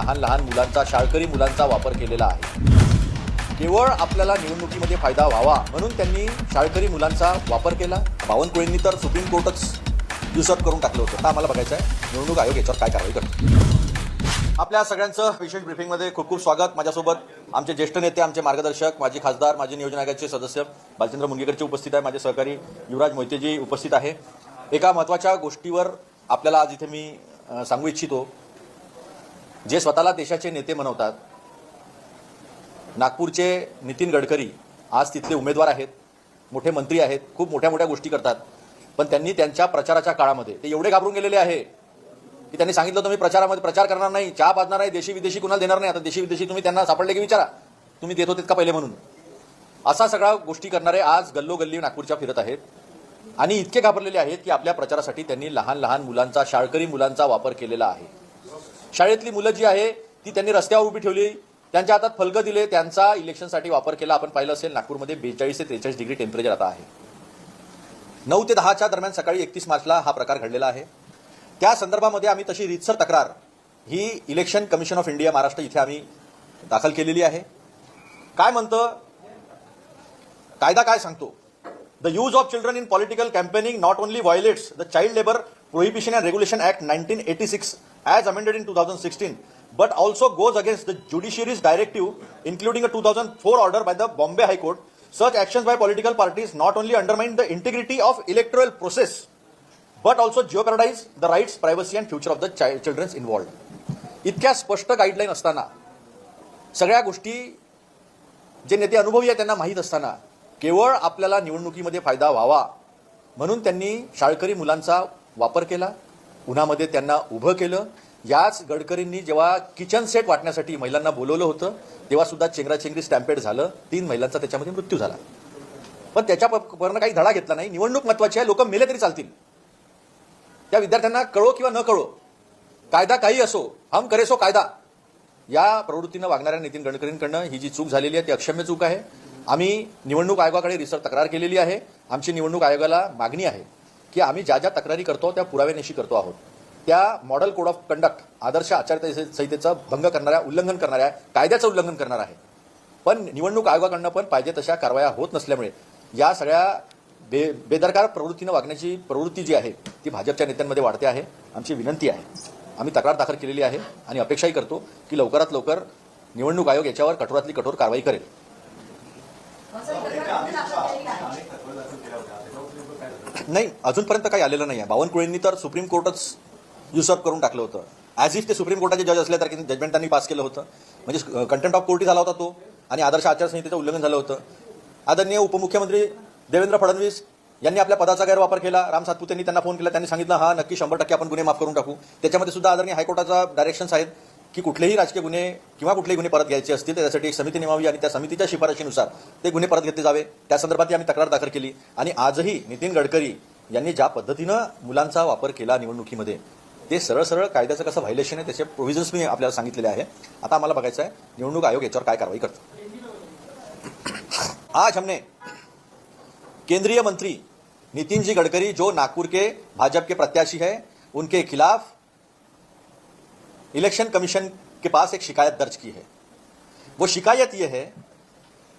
लहान लहान मुलांचा शाळकरी मुलांचा वापर केलेला आहे. केवळ आपल्याला निवडणुकीमध्ये फायदा व्हावा म्हणून त्यांनी शाळकरी मुलांचा वापर केला. बावनकुळेंनी तर सुप्रीम कोर्टच युसर्ट करून टाकलं होतं. आता आम्हाला बघायचं आहे निवडणूक आयोग याच्यावर काय कारवाई करतो. आपल्या सगळ्यांचं विशेष ब्रिफिंगमध्ये खूप खूप स्वागत. माझ्यासोबत आमचे ज्येष्ठ नेते आमचे मार्गदर्शक माजी खासदार माजी नियोजन आयोगाचे सदस्य बालचंद्र मुंगेकरचे उपस्थित आहे. माझे सहकारी युवराज मोहितेजी उपस्थित आहे. एका महत्त्वाच्या गोष्टीवर आपल्याला आज इथे मी सांगू इच्छितो. जे स्वतःला देशाचे नेते म्हणवतात नागपूरचे नितीन गडकरी आज तिथले उमेदवार आहेत मोठे मंत्री आहेत खूप मोठ्या मोठ्या गोष्टी करतात. पण त्यांनी त्यांच्या प्रचाराच्या काळामध्ये ते एवढे घाबरून गेलेले आहे की त्यांनी सांगितलं तुम्ही प्रचारामध्ये प्रचार करणार नाही चहा पाजणार नाही देशी विदेशी कुणाला देणार नाही आता देशी विदेशी तुम्ही त्यांना सापडले की विचारा. तुम्ही देत होते का पहिले म्हणून? असा सगळ्या गोष्टी करणारे आज गल्लोगल्ली नागपूरच्या फिरत आहेत. आणि इतके घाबरलेले आहेत की आपल्या प्रचारासाठी त्यांनी लहान लहान मुलांचा शाळकरी मुलांचा वापर केलेला आहे. शाळेतली मुलं जी आहे ती त्यांनी रस्त्यावर उभी ठेवली. त्यांच्या हातात फलकं दिले. त्यांचा इलेक्शनसाठी वापर केला. आपण पाहिलं असेल नागपूरमध्ये बेचाळीस ते त्रेचाळीस डिग्री टेम्परेचर आता आहे. नऊ ते दहाच्या दरम्यान सकाळी एकतीस मार्चला हा प्रकार घडलेला आहे. त्या संदर्भामध्ये आम्ही तशी रीतसर तक्रार ही election commission of India Maharashtra इथे आम्ही दाखल केलेली आहे. काय म्हणतं? कायदा काय सांगतो? The use of children in political campaigning not only violates the child labour prohibition and regulation act nineteen eighty six as amended in 2016, but also goes against the judiciary's directive, including a 2004 order by the Bombay High Court. such actions by political parties not only undermine the integrity of electoral process but also jeopardize the rights, privacy and future of the child, children's involved. इतक्या स्पष्ट guideline असताना सगळ्या गोष्टी जे नेते अनुभवी आहेत त्यांना माहीत असताना केवळ आपल्याला निवडणुकीमध्ये फायदा व्हावा म्हणून त्यांनी शाळकरी मुलांचा वापर केला उन्हामध्ये त्यांना उभं केलं. याच गडकरींनी जेव्हा किचन सेट वाटण्यासाठी महिलांना बोलवलं होतं तेव्हा सुद्धा चेंगराचेंगरी स्टॅम्पेड झालं. तीन महिलांचा त्याच्यामध्ये मृत्यू झाला. पण त्याच्या त्याच्यापर्यंत काही धडा घेतला नाही. निवडणूक महत्वाची आहे. लोक मेले तरी चालतील. त्या विद्यार्थ्यांना कळो किंवा न कळो कायदा काही असो हम करेसो कायदा या प्रवृत्तीनं वागणाऱ्या नितीन गडकरींकडनं ही जी चूक झालेली आहे ती अक्षम्य चूक आहे. आम्ही निवडणूक आयोगाकडे रिसर्च तक्रार केलेली आहे. आमची निवडणूक आयोगाला मागणी आहे. की आम्ही ज्या ज्या तक्रारी करतो त्या पुराव्यानिशी करतो आहोत. त्या मॉडेल कोड ऑफ कंडक्ट आदर्श आचारसंहितेचं भंग करणाऱ्या उल्लंघन करणाऱ्या कायद्याचं उल्लंघन करणार आहे. पण निवडणूक आयोगाकडनं पण पाहिजे तशा कारवाया होत नसल्यामुळे या सगळ्या बे बेदरकार प्रवृत्तीनं वागण्याची प्रवृत्ती जी आहे ती भाजपच्या नेत्यांमध्ये वाढते आहे. आमची विनंती आहे. आम्ही तक्रार दाखल केलेली आहे आणि अपेक्षाही करतो की लवकरात लवकर निवडणूक आयोग याच्यावर कठोरातली कठोर कारवाई करेल. नाही अजूनपर्यंत काही आलेलं नाही आहे बावनकुळेंनी तर सुप्रीम कोर्टच युसअप करून टाकलं होतं. ॲज इफ ते सुप्रीम कोर्टाचे जज असल्यासारखे जजमेंट त्यांनी पास केलं होतं. म्हणजे कंटेंट ऑफ कोर्टही झाला होता तो आणि आदर्श आचारसंहितेचं उल्लंघन झालं होतं. आदरणीय उपमुख्यमंत्री देवेंद्र फडणवीस यांनी आपल्या पदाचा गैरवापर केला. राम सातपुतेंनी त्यांना फोन केला. त्यांनी सांगितलं हा नक्की शंभर टक्के आपण गुन्हे माफ करून टाकू. त्याच्यामध्ये सुद्धा आदरणीय हायकोर्टाचा डायरेक्शन्स आहेत. की कुठलेही राजकीय गुन्हे किंवा कुठलेही गुन्हे परत घ्यायचे असतील तर त्यासाठी एक समिती नेमावी आणि त्या समितीच्या शिफारशीनुसार ते गुन्हे परत घेतले जावे. त्या संदर्भात आम्ही तक्रार दाखल केली आणि आजही नितीन गडकरी यांनी ज्या पद्धतीनं मुलांचा वापर केला निवडणुकीमध्ये ते सरळ सरळ कायद्याचं कसं व्हायलेशन आहे त्याचे प्रोव्हिजन्स मी आपल्याला सांगितलेले आहे. आता आम्हाला बघायचं आहे निवडणूक आयोग याच्यावर काय कारवाई करतो. आज हमने केंद्रीय मंत्री नितिन जी गडकरी जो नागपुर के भाजपा के प्रत्याशी है उनके खिलाफ इलेक्शन कमीशन के पास एक शिकायत दर्ज की है। वो शिकायत ये है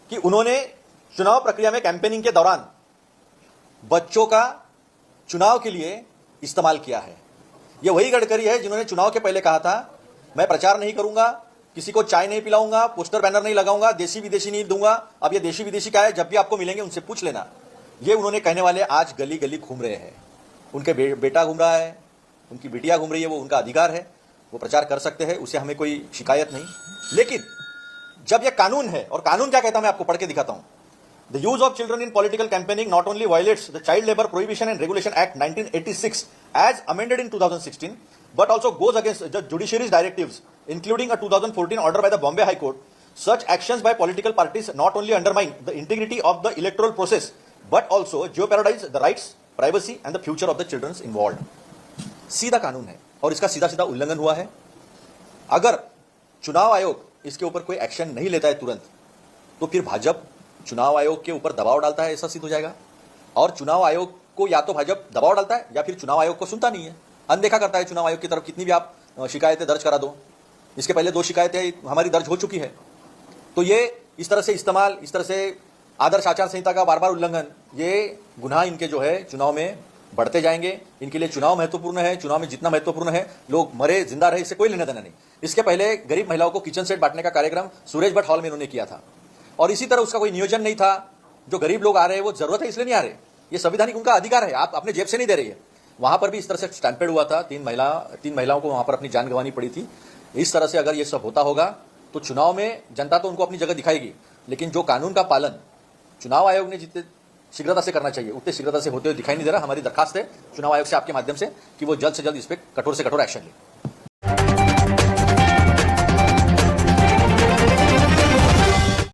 कि उन्होंने चुनाव प्रक्रिया में कैंपेनिंग के दौरान बच्चों का चुनाव के लिए इस्तेमाल किया है। यह वही गडकरी है जिन्होंने चुनाव के पहले कहा था, मैं प्रचार नहीं करूँगा, किसी को चाय नहीं पिलाऊँगा, पोस्टर बैनर नहीं लगाऊँगा देशी विदेशी नहीं दूँगा। अब ये देशी विदेशी क्या है? जब भी आपको मिलेंगे उनसे पूछ लेना। ये उन्होंने कहने वाले आज गली गली घूम रहे हैं। उनके बेटा घूम रहा है, उनकी बिटिया घूम रही है, वो उनका अधिकार है। वो प्रचार कर सकते हैं, उसे हमें कोई शिकायत नहीं। लेकिन, जब यह कानून है, और कानून क्या कहता है, मैं आपको पढ़ के दिखाता हूँ। The use of children in political campaigning not only violates the child labour prohibition and regulation act 1986 as amended in 2016 but also goes against the judiciary's directive including a 2014 order by the Bombay high court such action by political parties not only undermine the integrity of the electoral process but also jeopardise the rights privacy and the future of the children involve सीधा कानून है और इसका सीधा सीधा उल्लंघन हुआ है। अगर चुनाव आयोग इसके ऊपर कोई एक्शन नहीं लेता है तुरंत तो फिर भाजपा चुनाव आयोग के ऊपर दबाव डालता है, ऐसा सिद्ध हो जाएगा। और चुनाव आयोग को या तो भाजपा दबाव डालता है, या फिर चुनाव आयोग को सुनता नहीं है। अनदेखा करता है चुनाव आयोग की तरफ़, कितनी भी आप शिकायतें दर्ज करा दो। इसके पहले दो शिकायतें हमारी दर्ज हो चुकी है। तो ये इस तरह से इस्तेमाल, इस तरह से आदर्श आचार संहिता का बार बार उल्लंघन, ये गुनाह इनके जो है चुनाव में बढ़ते जाएँगे, इनके लिए चुनाव महत्वपूर्ण है, चुनाव में जितना महत्वपूर्ण है, लोग मरे, ज़िंदा रहे, इससे कोई लेना देना नहीं। इसके पहले गरीब महिलाओं को किचन सेट बांटने का कार्यक्रम सुरेश भट्ट हॉल में इन्होंने किया था। और इसी तरह उसका कोई नियोजन नहीं था। जो गरीब लोग आ रहे हैं, वो ज़रूरत है, इसलिए नहीं आ रहे। ये संविधानिक उनका अधिकार है, आप अपने जेब से नहीं दे रही है। वहाँ पर भी इस तरह से स्टैंपेड हुआ था, तीन महिला, तीन महिलाओं को वहाँ पर अपनी जान गंवानी पड़ी थी। इस तरह से अगर ये सब होता होगा तो चुनाव में जनता तो उनको अपनी जगह दिखाएगी, लेकिन जो कानून का पालन, चुनाव आयोग ने जितने शीघ्रता से करना चाहिए। उतने शीघ्रता से होते हुए दिखाई नहीं दे रहा। हमारी दरखास्त है चुनाव आयोग से आपके माध्यम से कि वो जल्द से जल्द इस पर कठोर से कठोर एक्शन लें।